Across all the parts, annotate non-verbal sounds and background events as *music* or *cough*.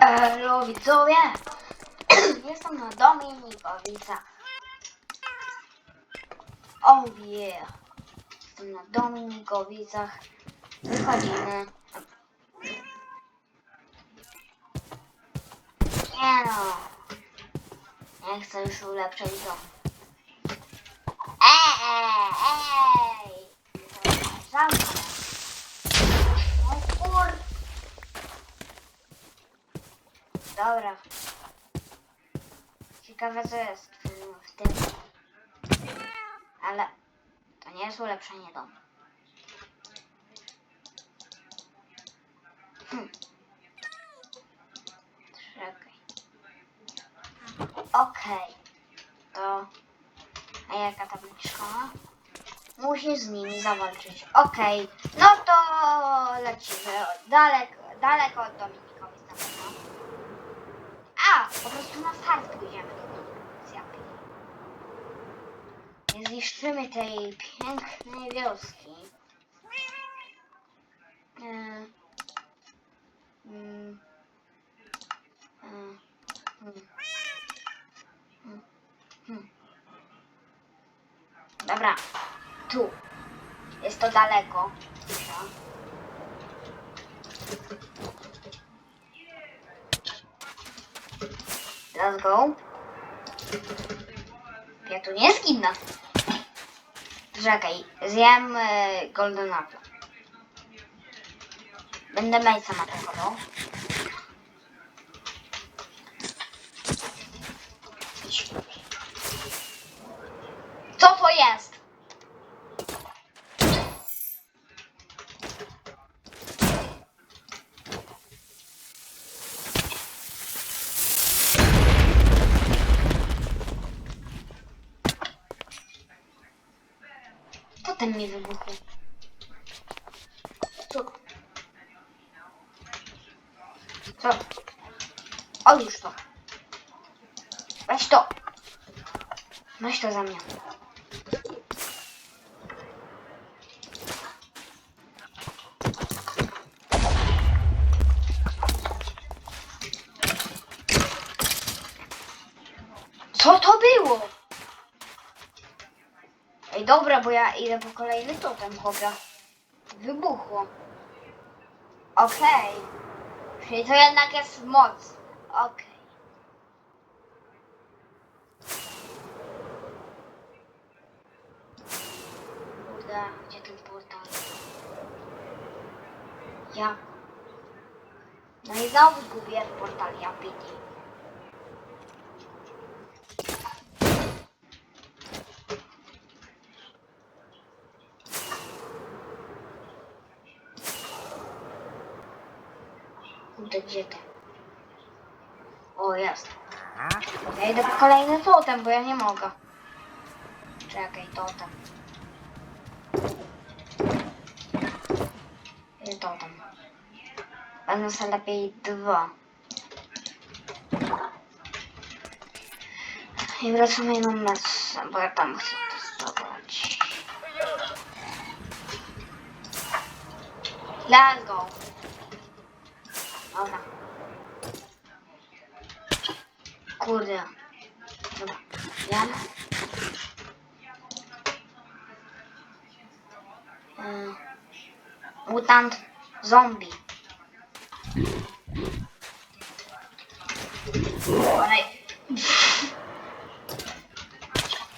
Elo widzowie! *clears throat* Jestem na Dominikowicach. Oh yeah! Jestem na Dominikowicach. Wychodzimy. Nie no. Nie chcę już ulepszać dom. Ej! Ej! Zamknę. No kur... Dobra. Ciekawe co jest w, tym. Ale to nie jest ulepszenie domu. Hm. Czekaj. Okej. To... A jaka tabliczka? Musisz z nimi zawalczyć. Okej. No to lecimy. Daleko, daleko od Dominikowic A, po prostu na start pójdziemy. Nie zniszczymy tej pięknej wioski. E, mm, e, mm, mm. Dobra, tu. Jest to daleko. Let's go. Ja tu nie zginę. Czekaj, zjem y, Golden Apple. Będę mejca atakował. Idź. Co to jest? Co ten mi wybuchł? Co? Co? O już to. Weź to. Weź to za mnie. Co to było? Dobra, bo ja idę po kolejny totem, chłopia. Wybuchło. Okej. Czyli to jednak jest moc. Okej. Kurde, gdzie ten portal? Ja. No i znowu zgubię portal, ja pity. Kurde, gdzie to? O, jest. Ja idę po kolejny totem, bo ja nie mogę. Czekaj, totem. I totem. Będę sobie lepiej dwa. I wracamy na mecz, bo ja tam chcę testować. Let's go. Dobra. Kurde. Dobra. Jan. Y, Mutant zombie. Olej.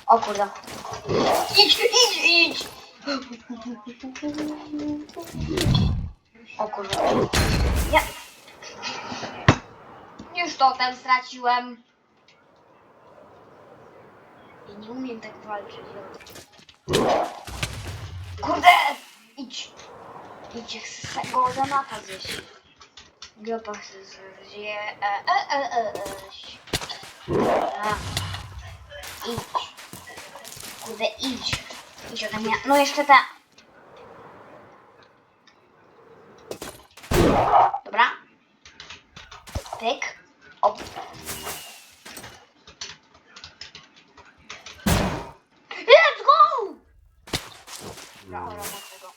O kurde. Idź, idź, idź. O kurde. Ja. Już totem straciłem. Nie umiem tak walczyć. Kurde! Idź! Idź, jak chcę tego zanata zjeść. Gropa chcę zjeść. E, e, e, e, e. Idź. Kurde, idź. Idź ode mnie. No jeszcze ta. Dobra. Pyk. Op. Let's go! Dobra, ora tego.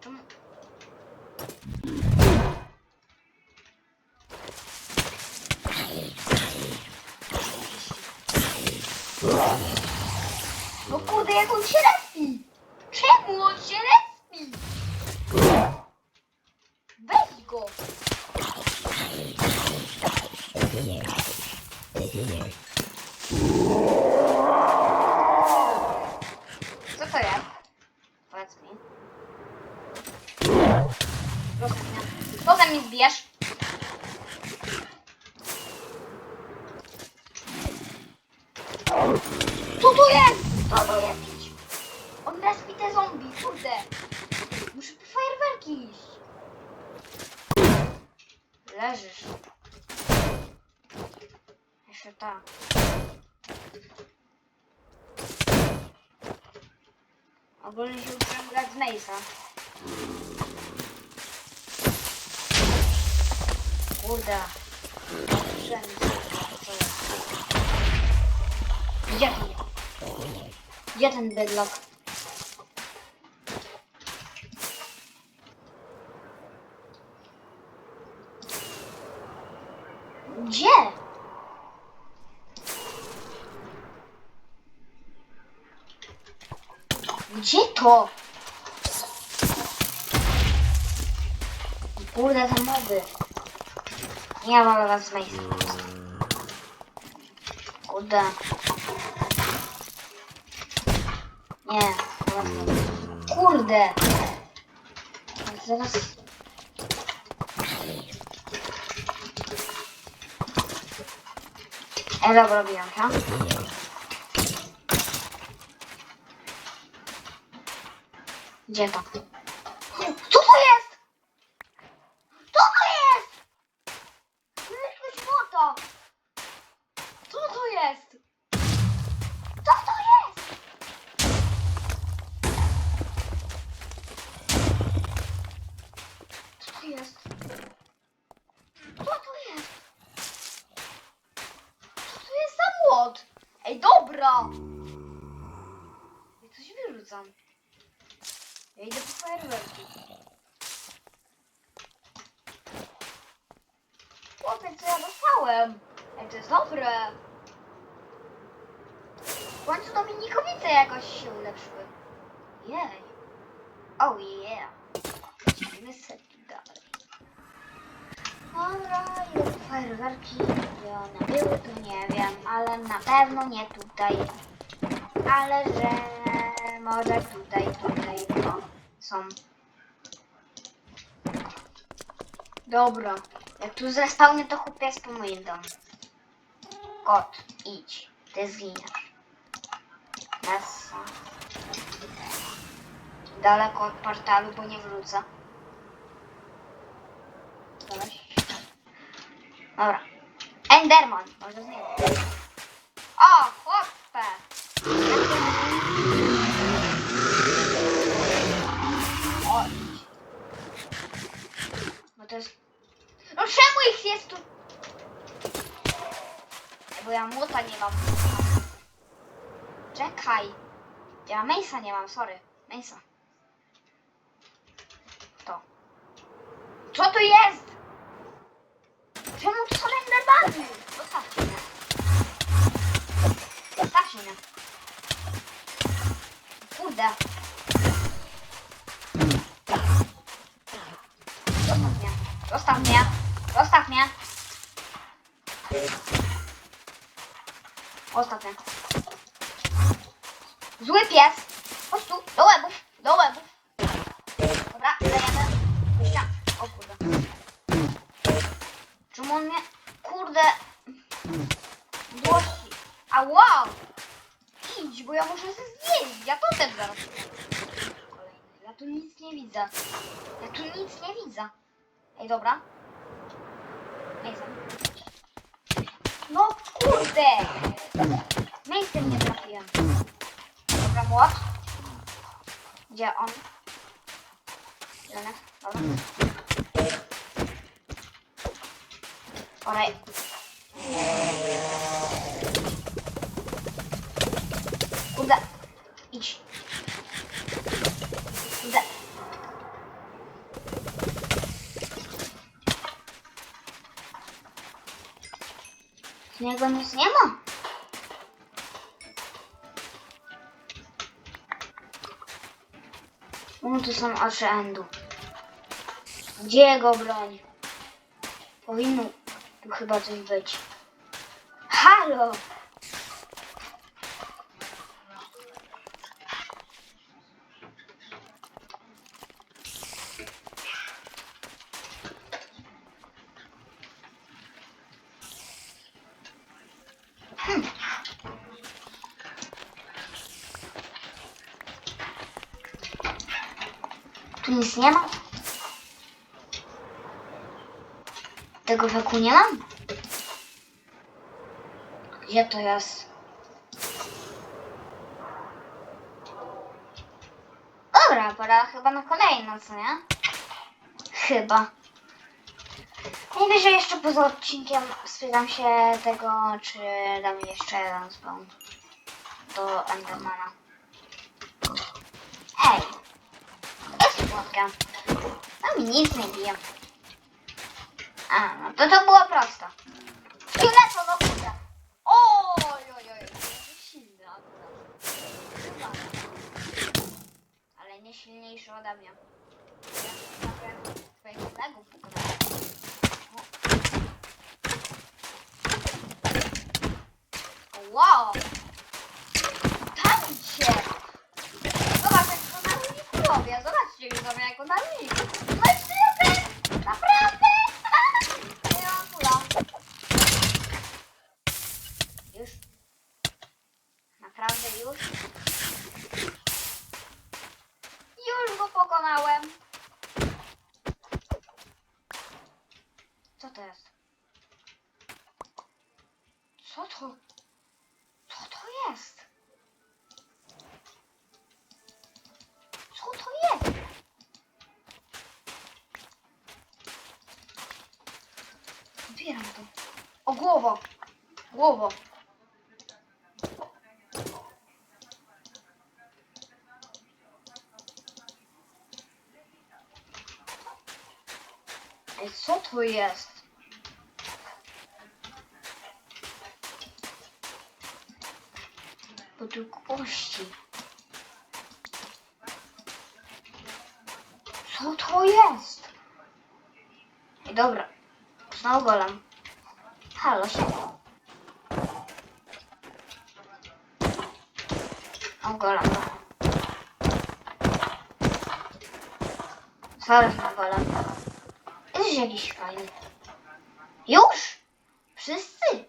Czemu? No kurde, jak on się respi? Czemu on się respi? Weź go! Co to jest? Powiedz mi. Proszę mnie. Potem mi zbierz. Co to jest? Co to jest? Idź. On respi te zombie, kurde. Muszę po fajerwerki iść. Leżysz. Jeszcze tak. Ogólnie się uczyłem grać z Mace'a. Kurde. Gdzie ten deadlock? Gdzie? To? Kurde, te moby. Nie mam was z. Kurde. Nie. Kurde. Zaraz. E, dobra, robiłam to. Gdzie to? Co to jest? Co to jest? Jakaś moto. Co to jest? Co to jest? Co to jest? Co to jest? Co to jest za młot? Ej, dobra! Ja coś wyrzucam. Ja idę po fajerwerki. Chłopie, co ja dostałem? Ej, to jest dobre. W końcu Dominikowice jakoś się ulepszyły. Jej. Oh yeah. Lecimy sobie dalej. Dobra, idę po fajerwerki. One były, to nie wiem, ale na pewno nie tutaj. Ale że może tutaj, tutaj no, są. Dobra. Jak tu zespałnie, to chłopie jest po moim domu. Kot, idź. Ty zginiesz. Nessa. Daleko od portalu, bo nie wrócę. Dobra. Enderman. Może z niego. O, chłopie. Chodź. Bo to jest... No czemu ich jest tu? Bo ja młota nie mam. Czekaj. Ja Mace'a nie mam, sorry. Mace'a. To. Co to jest? Czemu to są enderbany? Zostawcie mnie. Zostawcie mnie. Kurde. Zostaw mnie. Zostaw mnie. Zostaw mnie. Zły pies. Chodź tu. Do łebów. Do łebów. Dobra, dajemy. Puścia. O kurde. Czemu on mnie... Kurde. A wow. Idź, bo ja muszę się zjeść. Ja to też zaraz. Ja tu nic nie widzę. Ja tu nic nie widzę. Ej, dobra. No kurde! Miejscem nie trafiłem. Dobra, młot. Gdzie on? Zielonek, dobra. Olej. Niego nic nie ma. No tu są oczy Endu. Gdzie jego broń? Powinno tu chyba coś być. Halo! Tu nic nie ma? Tego weku nie mam? Gdzie to jest? Dobra, pora chyba na kolejną, co nie? Chyba. Najwyżej jeszcze poza odcinkiem spytam się tego, czy da mi jeszcze jeden spawn do Endermana. Hej! Płotka. No mi nic nie bije. A, no to to było proste. Szkieleto, no kurde. Oj, oj, oj. Silny. Ale nie silniejszy ode mnie. Ja. O. Wow! Tam się! Zobacz, jak to na uniku robię. Zobaczcie, widzowie, jak to na uniku. No i super! Naprawdę! Nie mam kula. Już? Naprawdę już? Już go pokonałem. Co to jest? Co to? Co to jest? Co to jest? Zbieram to. O, głowo! Głowo! Ej, co to jest? Podług kości. Co to jest? Ej, dobra. Znowu. Halo, się. O, golem. Zaraz na golem. Jesteś jakiś fajny. Już? Wszyscy?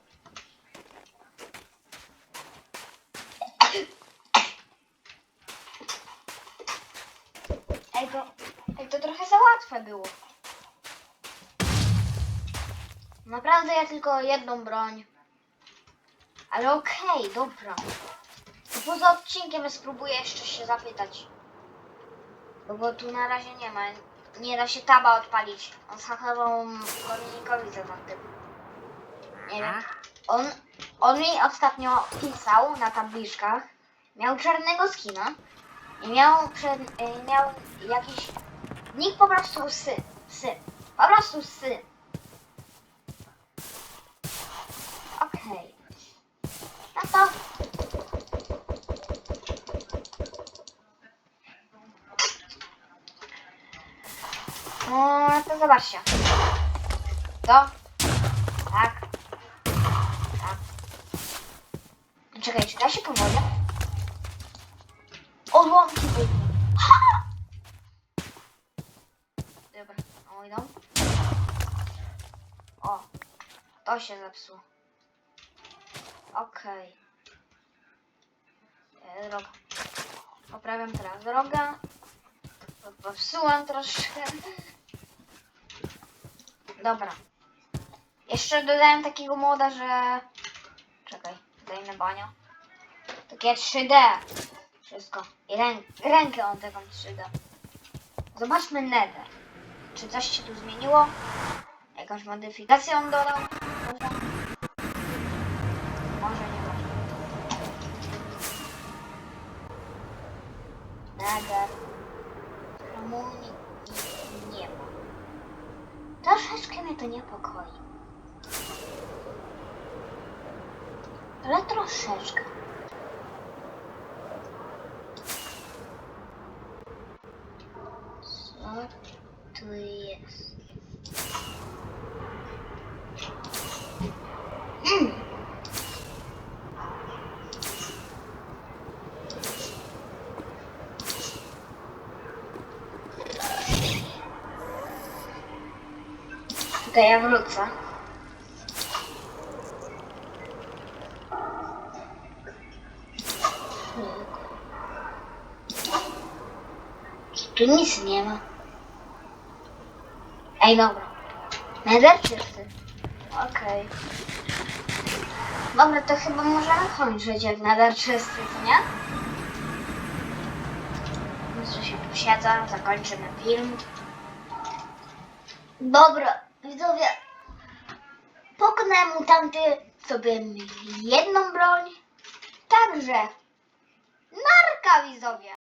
Ej, to, ej, to trochę za łatwe było. Naprawdę ja tylko jedną broń. Ale okej, dobra. To poza odcinkiem spróbuję jeszcze się zapytać. Bo go tu na razie nie ma. Nie da się taba odpalić. On zachował Dominikowi za tym. Nie wiem. On, on mi ostatnio pisał na tabliczkach. Miał czarnego skina. I miał, przed, miał jakiś nick po prostu sy. Sy. Po prostu sy. Okej. No to... No to zobaczcie. To? Tak. Tak. Czekaj, czy da się po wodzie? Odłamki były. Dobra, o idą. O, to się zepsuło. Okej. Okay. Droga. Poprawiam teraz drogę. Popsułam troszkę. Dobra. Jeszcze dodałem takiego moda, że... Czekaj, dajmy banio. Takie 3D. Wszystko. I rę... rękę on taką 3D. Zobaczmy nether. Czy coś się tu zmieniło? Jakąś modyfikację on dodał? Nether. Rumunii nie ma. Troszeczkę mnie to niepokoi. Ale troszeczkę. Co To ja wrócę. Tu nic nie ma. Ej, dobra. Nether czysty. Okej. Dobra, to chyba możemy kończyć jak nether czysty, nie? Jeszcze się tu siedzę, zakończymy film. Dobra, widzowie. Poknę mu tamty sobie jedną broń. Także. Narka widzowie.